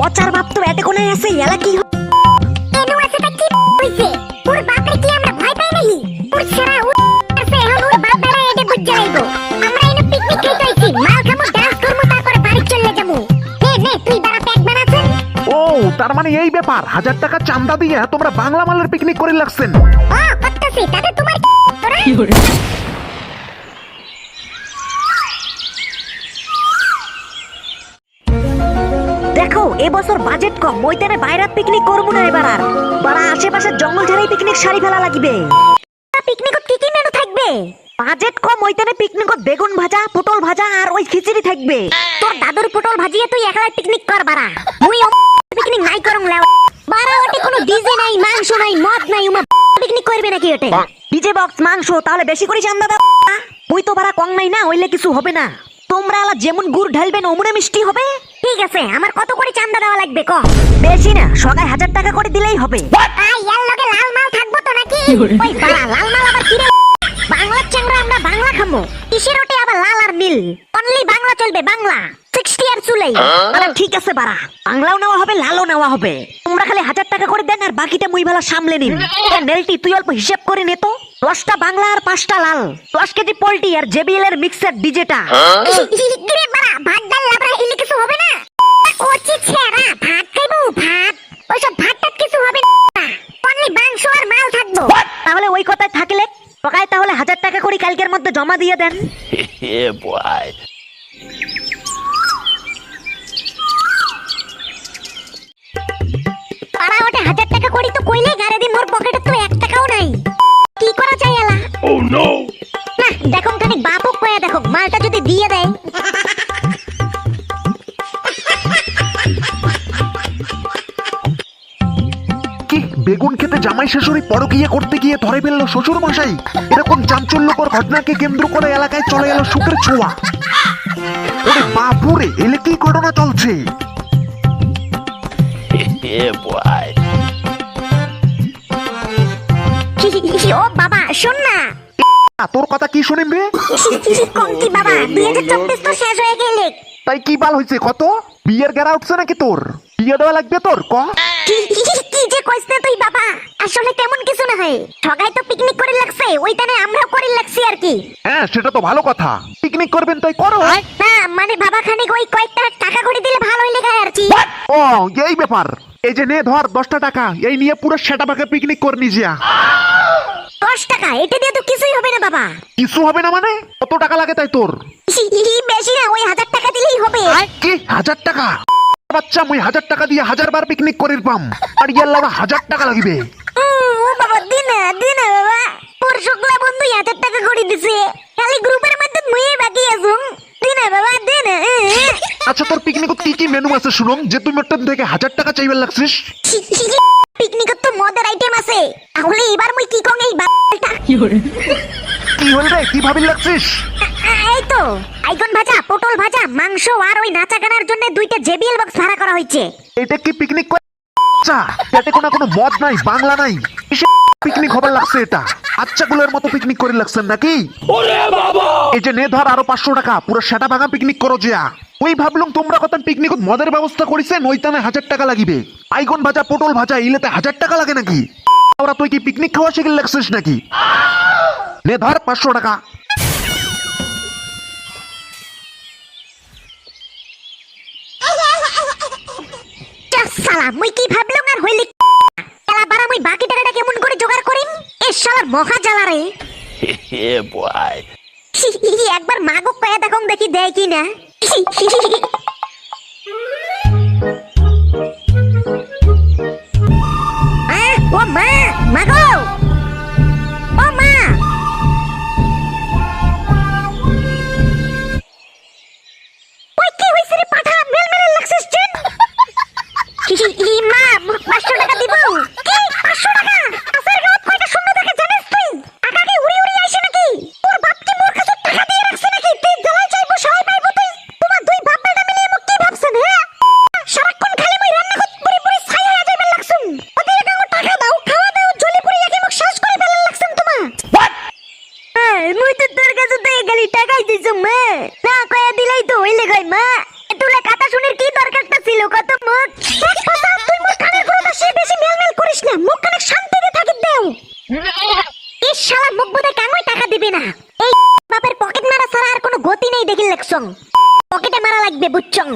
পচার বাপ তো এতে কোনে আছে এলা কি হ- এনু আছে তা কি হইছে? ওর বাপরে কি আমরা ভয় পাই নাহি ওর সারা ও আছে এখন ওর বাপ বেড়া এডে বুঝ যাইবো আমরা এনে পিকনিক খাইতে আইছি মাল খামু ডান্স করমু তারপরে বাড়ি চলে যাব। নে নে তুই বাড়া প্যাক বানাছেন ও তার মানে এই ব্যাপার হাজার টাকা চান্দা দিয়ে তোমরা বাংলা মালের পিকনিক করে লাগছেন। ও করতেছি তাতে তোমার কি তোরা এবছর বাজেট কম ময়দানে বাইরাত পিকনিক করব না এবার আর। বাড়া আশেপাশের জঙ্গল ঝাড়াই পিকনিক সারি ফেলা লাগবে। পিকনিকত কি কি মেনু থাকবে? বাজেট কম ময়দানে পিকনিকত বেগুন ভাজা পটল ভাজা আর ওই খিচুড়ি থাকবে। তোর দাদুর পটল ভাজিয়ে তুই একলাই পিকনিক কর বাড়া। মুই পিকনিক নাই করং লেও। বাড়া ওটি কোনো ডিজে নাই মাংস নাই মদ নাই উমা পিকনিক করবে নাকি ওটে? ডিজে বক্স মাংস তাহলে বেশি করে চান্দা দাও ওই তো ভাড়া কম নাই না ওইলে কিছু হবে না। তোমরা আলা যেমন গুড় ঢালবেন অমনে মিষ্টি হবে। ঠিক আছে আমার কত করে চান্দা দেওয়া লাগবে ক বেশি না সকাল হাজার টাকা করে দিলেই হবে। আই ইয়ার লগে লাল মাল থাকব তো নাকি? ওই বাড়া লাল মাল আবার কিরে? বাংলার চ্যাংরা আমরা বাংলা খামো। কিসের ওটে আবার লাল আর নীল? অনলি বাংলা চলবে বাংলা। সিক্সটি আর চুলেই। আরে ঠিক আছে বাড়া। বাংলাও নেওয়া হবে লালও নেওয়া হবে। তোমরা খালি হাজার টাকা করে দেন আর বাকিটা মুই ভালো সামলে নিন। এ নেলটি তুই অল্প হিসেব করে নে তো। দশটা বাংলা আর পাঁচটা লাল। দশ কেজি পোল্ট্রি আর জেবিএল এর মিক্সার ডিজেটা কিরে বাড়া ভাত ডাল লাবড়া হিলে কিছু হবে না ওচি ছেড়া ভাত খাইবো ভাত ওইসব ভাত টাত কিছু হবে না অনলি মাংস আর মাল থাকব তাহলে ওই কথায় থাকলে টকায় তাহলে হাজার টাকা করে কালকের মধ্যে জমা দিয়ে দেন। পাড়া ওটে হাজার টাকা করি তো কইলে গারে দি মোর পকেটে তো এক টাকাও নাই। কি করা চাই এলা? Oh no! না বেগুন খেতে জামাই শাশুড়ি পরকিয়ে করতে গিয়ে ধরে ফেলল শ্বশুর মশাই এরকম চাঞ্চল্যকর ঘটনাকে কেন্দ্র করে এলাকায় চলে এলো সুখের ছোঁয়া। ওরে বাপুরে এলে কি ঘটনা চলছে? ও বাবা শোন না। তোর কথা কি কঙ্কি বাবা দুই হাজার চব্বিশ তো শেষ হয়ে গেলে। তাই কি বাল হয়েছে কত? বিয়ের গেরা উঠছে নাকি তোর? বিয়ে দেওয়া লাগবে তোর ক? কি যে কইস না তুই বাবা? আসলে তেমন কিছু না হয়। সবাই তো পিকনিক করে লাগছে ওইখানে আমরাও করে লাগছি আর কি। হ্যাঁ সেটা তো ভালো কথা। পিকনিক করবেন তাই করো। না মানে বাবা খানিক ওই কয়েকটা টাকা করে দিলে ভালো হইলে গায় আর কি। ও এই ব্যাপার। এই যে নে ধর দশটা টাকা এই নিয়ে পুরো সেটা পাকে পিকনিক করে নিজিয়া দশ টাকা এটা দিয়ে তো কিছুই হবে না বাবা। কিছু হবে না মানে? কত টাকা লাগে তাই তোর? বেশি না ওই হাজার টাকা দিলেই হবে। কি? হাজার টাকা? বাচ্চা মুই হাজার টাকা দিয়ে হাজার বার পিকনিক করির পাম। আর ইয়ার লাগা হাজার টাকা লাগবে। উম, ও বাবা দিনা দিনা বাবা। পরশুকলা শুক্লা বন্ধু হাজার টাকা করে দিছে। খালি গ্রুপের মধ্যে মুই বাকি আছুম। দিনা আচ্ছা তোর পিকনিকত কি কি মেনু আছে শুনুন? যে তুই মোটটা থেকে হাজার টাকা চাইবার লাগছিস। পিকনিকত তো মদের আইটেম আছে। তাহলে এবার মুই কি কং এই বালটা? কি হল রে কি ভাবিল লাগছিস? এই তো আইগন ভাজা পটল ভাজা মাংস আর ওই নাচা গানার জন্য দুইটা জেবিএল বক্স ভাড়া করা হয়েছে এটা কি পিকনিক আচ্ছা এতে কোনো কোনো মদ নাই বাংলা নাই। পিকনিক হবার লাগছে এটা? আচ্ছা গুলোর মতো পিকনিক করে লাগছেন নাকি? এই যে নে ধর আরও পাঁচশো টাকা পুরো সেটা ভাঙা পিকনিক করো জিয়া ওই ভাবলুম তোমরা কত পিকনিক মদের ব্যবস্থা করেছেন ওইখানে হাজার টাকা লাগিবে। আইগন ভাজা পটল ভাজা ইলেতে হাজার টাকা লাগে নাকি? ওরা তুই কি পিকনিক খাওয়া শিখে লাগছিস নাকি? নে ধর পাঁচশো টাকা যা শালা মুই কি ভাবলাম আর হইলি শালা বারা মুই বাকি টাকাটা কেমন করে জোগাড় করিম? এ শালার মহা জ্বালা রে। একবার মাগো কয়া দেখুন দেখি দেয় কি না। ও মা মাগো! দিছো মা না, কয়া দিলাই তো হইলে কই মা। তুলে কথা শুনির কি দরকারটা ছিল? কত মুখ? তুই মুখ কানের পুরো বেশি বেশি মেলমেল করিস না। মুখ কানে শান্তিতে থাকি দেও। এই শালা মুখ বোধে কাঙ্গই টাকা দিবে না? এই বাপের পকেট মারা ছাড়া আর কোনো গতি নেই দেখি লেখছং পকেটে মারা লাগবে, বুঝছং।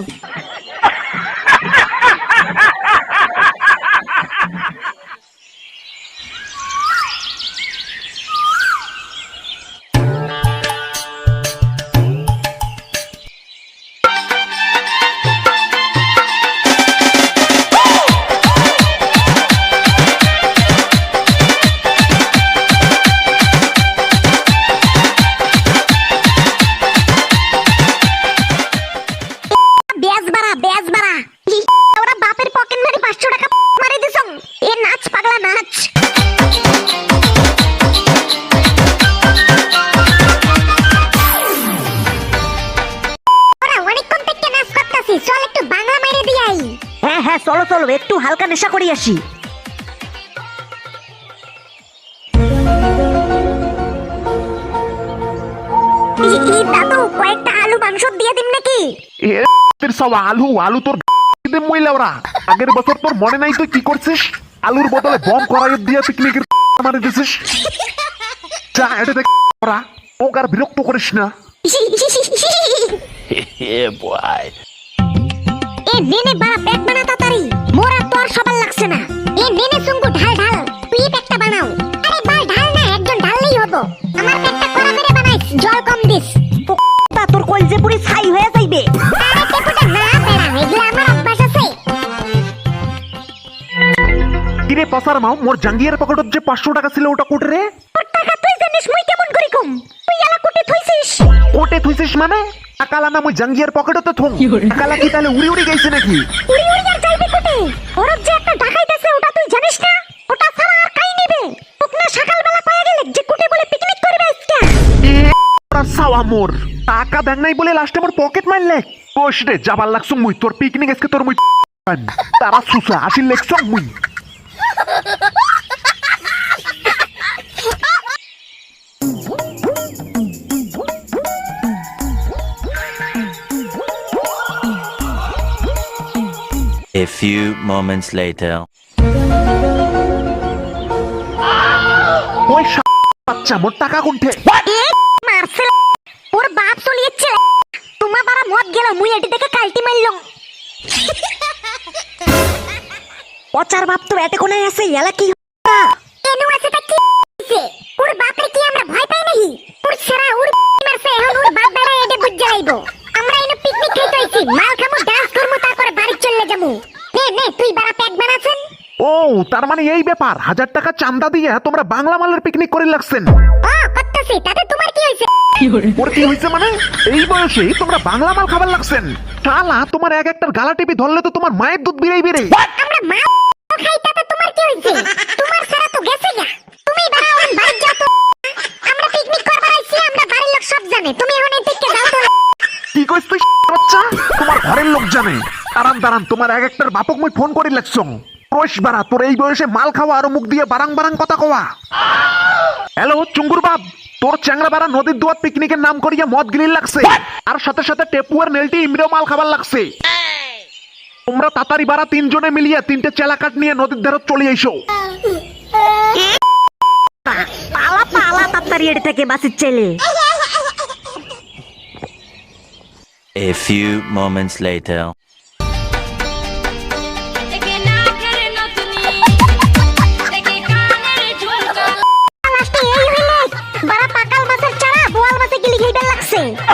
চলো একটু হালকা নেশা করি আসি। ই, ই, দাদু কয়েকটা আলু মাংস দিয়ে দিম নাকি? এ সব আলু আলু তোর দিতে মইলা ওরা। আগের বছর তোর মনে নাই তুই কি করছিস? আলুর বদলে বম করাই দিয়ে পিকনিকের মারি দিছিস। যা এটা দেখ ওরা। বিরক্ত করিস না. এ নেনে বাড়া পেট বানা তাড়াতাড়ি মোরা তো আর সবার লাগছে না। এ নেনে সুঙ্গু ঢাল ঢাল তুই পেটটা বানাও। আরে বাল ঢাল না একজন ঢাললেই হব। আমার পেটটা কড়া মেরে বানাইস জল কম দিস। তা তোর কলজে পুরি ছাই হয়ে যাইবে। আরে টেপুটা না বেড়া এগুলো আমার অভ্যাস আছে। কিরে পসার মাও মোর জাঙ্গিয়ার পকেটত যে পাঁচশো টাকা ছিল ওটা কোটে রে? তোর টাকা তুই জানিস মুই কেমন করি কম? তুই এলা কোটে থইছিস? কোটে থুইছিস মানে? টাকালা না মুই জাঙ্গিয়ার পকেটতে থুম। টাকালা কি তাহলে উড়ি উড়ি গেছে নাকি? উড়ি উড়ি আর যাইবে কোটে? ওরব যে একটা ডাকাইতেছে ওটা তুই জানিস না? ওটা ছাড়া আর কাই নিবে? তোকে না সকালবেলা পাওয়া গেলে যে কোটে বলে পিকনিক করবে আজকে। সাওয়া মোর। টাকা দেন নাই বলে লাস্টে মোর পকেট মারলে কোষ রে যাবার লাগছো মুই তোর পিকনিক আজকে তোর মুই তারা সুসা আসিল লেখছ মুই। A few moments later. ওই বাচ্চা মোর টাকা কোনঠে? মারছে ওর বাপ চলিয়েছে তোমার বাবা মদ গেল মুই এটি দেখে কালটি মারলাম পচার বাপ তো এটে কোনায় আছে? এলা কি এনু আছে তা কি হইছে? ওর বাপের কি আমরা ভয় পাই নাহি ওর সারা ওর মারছে এখন ওর বাপ বেড়া এডে বুঝ জ্বালাইবো আমরা এনে পিকনিক খাইতে হইছি মাল খামু ডান্স করমু তারপরে বাড়ি চলে যামু নে নে তুই বারা প্যাক বানাছেন ও তার মানে এই ব্যাপার। হাজার টাকা চান্দা দিয়ে তোমরা বাংলা মালের পিকনিক করে লাগছেন। তাতে তোমার কি হইছে ওর কি হয়েছে মানে? এই বয়সে তোমরা বাংলা মাল খাবার লাগছেন। শালা তোমার এক একটার গালা টিপি ধরলে তো তোমার মায়ের দুধ বেড়েই বেড়ে। আমরা মা খাই তাতে তোমার কি হইছে তোমার সারা তো গেছে গা। তুমি বারা ওন বাড়ি যাও তো। আমরা পিকনিক করবার আইছি আমরা বাড়ির লোক সব জানে। তুমি এখন এই থেকে যাও তো। কি কইস তুই বাচ্চা? তোমার ঘরের লোক জানে। দাঁড়ান দাঁড়ান তোমার এক একটার বাপক মুই ফোন করে লাগছ। রোশ বাড়া তোর এই বয়সে মাল খাওয়া আর মুখ দিয়ে বারাং বারাং কথা কওয়া। হ্যালো চুঙ্গুর বাপ তোর চ্যাংরা বাড়া নদীর দুয়ার পিকনিকের নাম করিয়া মদ গিলির লাগছে। আর সাথে সাথে টেপু আর নেলটি ইমরেও মাল খাবার লাগছে। তোমরা তাতারি বাড়া তিনজনে মিলিয়ে তিনটে চেলা কাট নিয়ে নদীর ধারে চলে এসো পালা পালা তাড়াতাড়ি এটি থেকে বাসির ছেলে। A few moments later. sing.